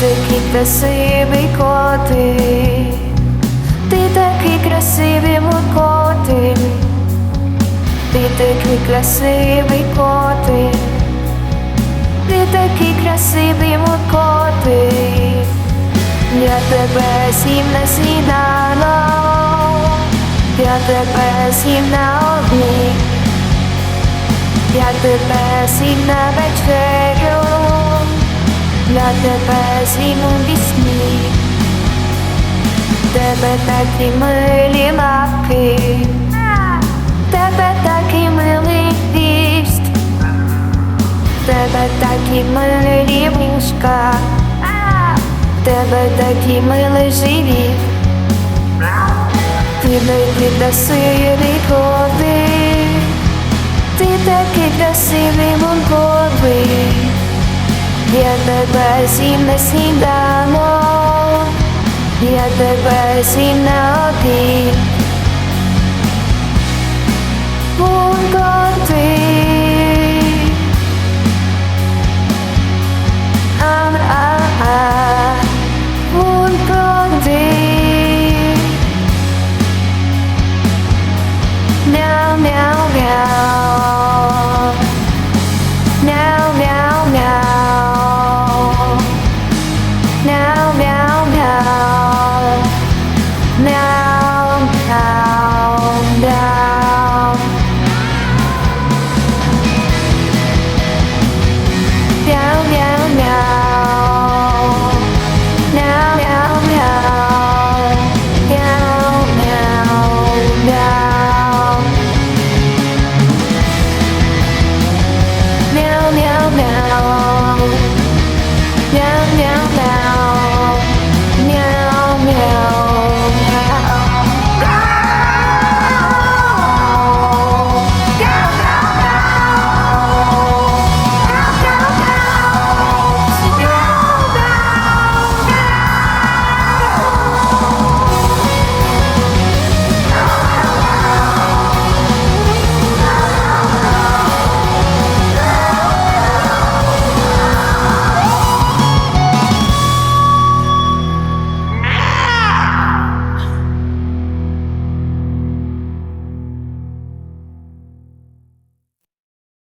такий красивий котик, ти такий красивий мой котик, ти такий красивий котик, ти такий красивий мой котик, я тебе сім на сніданок, я тебе сім на обід. Я тебе сім на вечерю, я тебе сім вісні, тебе такі милі лапки, тебе такий милий хвіст, тебе такі милі вушка, тебе такий милий живіт, ти такий красивий котик. Ти такий красивий монковий, я тебе з'їм на сніданок, я тебе з'їм на обід. Now, now.